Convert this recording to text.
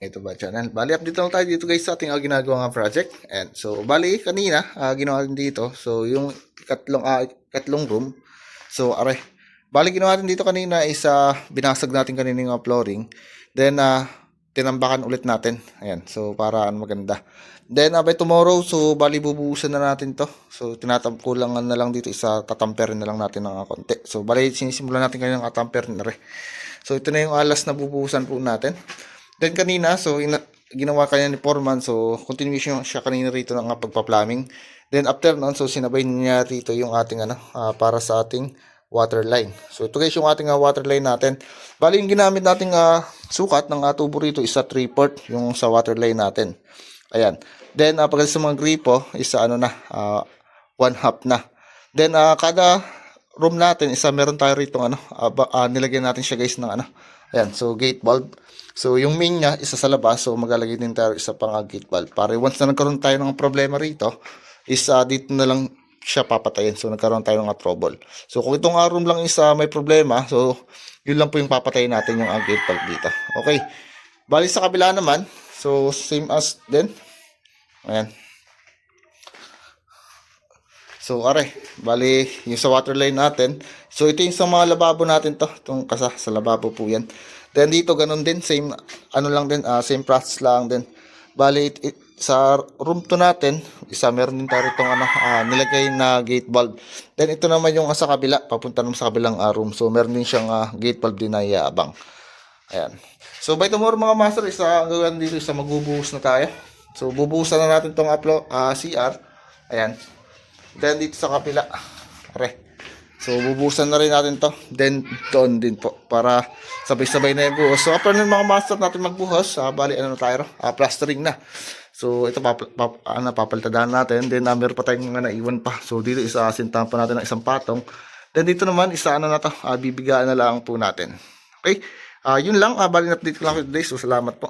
ito ba channel. Bali, update lang tayo dito guys sa ating uh, ginagawa nga project. And so, bali, kanina, uh, ginawa natin dito. So, yung katlong, uh, katlong room. So, are. Bali, ginawa natin dito kanina is uh, binasag natin kanina yung uh, flooring. Then, uh, tinambakan ulit natin. Ayan. So, para ano, maganda. Then, by tomorrow, so, bali, bubuhusan na natin to. So, tinatampulangan na lang dito. Isa, tatamperin na lang natin ng uh, konti. So, bali, sinisimulan natin kanina ng katamperin na rin. So, ito na yung alas na bubuhusan po natin. Then kanina, so ina- ginawa kanya ni Foreman, so continuation siya kanina rito ng uh, pagpa-plumbing. Then after nun, so sinabay niya rito yung ating ano, ah, para sa ating water line. So ito guys yung ating ah, water line natin. Bali yung ginamit nating ah, sukat ng uh, tubo rito is sa 3 port yung sa water line natin. Ayan. Then uh, pag sa mga gripo is sa ano na, ah, one half na. Then ah, kada room natin isa meron tayo rito ano, ah, ba- ah, nilagyan natin siya guys ng ano. Ayan, so gate bulb. So yung main niya isa sa labas, so maglalagay din tayo isa pang ah, gate bulb. Para once na nagkaroon tayo ng problema rito, is ah, dito na lang siya papatayin. So nagkaroon tayo ng ah, trouble. So kung itong room lang isa may problema, so yun lang po yung papatayin natin yung ah, gate bulb dito. Okay. Bali sa kabila naman, so same as din. Ayan. So, are, bali, yung sa water line natin. So, ito yung sa mga lababo natin to. Itong kasa, sa lababo po yan. Then, dito, ganun din. Same, ano lang din, ah, same process lang din. Bali, it, it- sa room to natin, isa meron din tayo itong ano, ah, nilagay na gate bulb. Then, ito naman yung ah, sa kabila, papunta naman sa kabilang ah, room. So, meron din siyang ah, gate bulb din na iabang. Ayan. So, by tomorrow mga master, isa ang gawin dito, isa magbubuhos na tayo. So, bubuhusan na natin itong upload, ah, CR. Ayan. Then dito sa kapila. Are. So bubusan na rin natin to. Then doon din po para sabay-sabay na yung buhos. So after ng mga master natin magbuhos, ah, bali ano na tayo, ah, plastering na. So ito pap pap ano, papalitadahan natin. Then uh, meron pa tayong mga naiwan pa. So dito isa sintahan pa natin ng isang patong. Then dito naman isa ano na to, ah, bibigaan na lang po natin. Okay? Ah, yun lang, ah, bali na update ko lang today. So salamat po.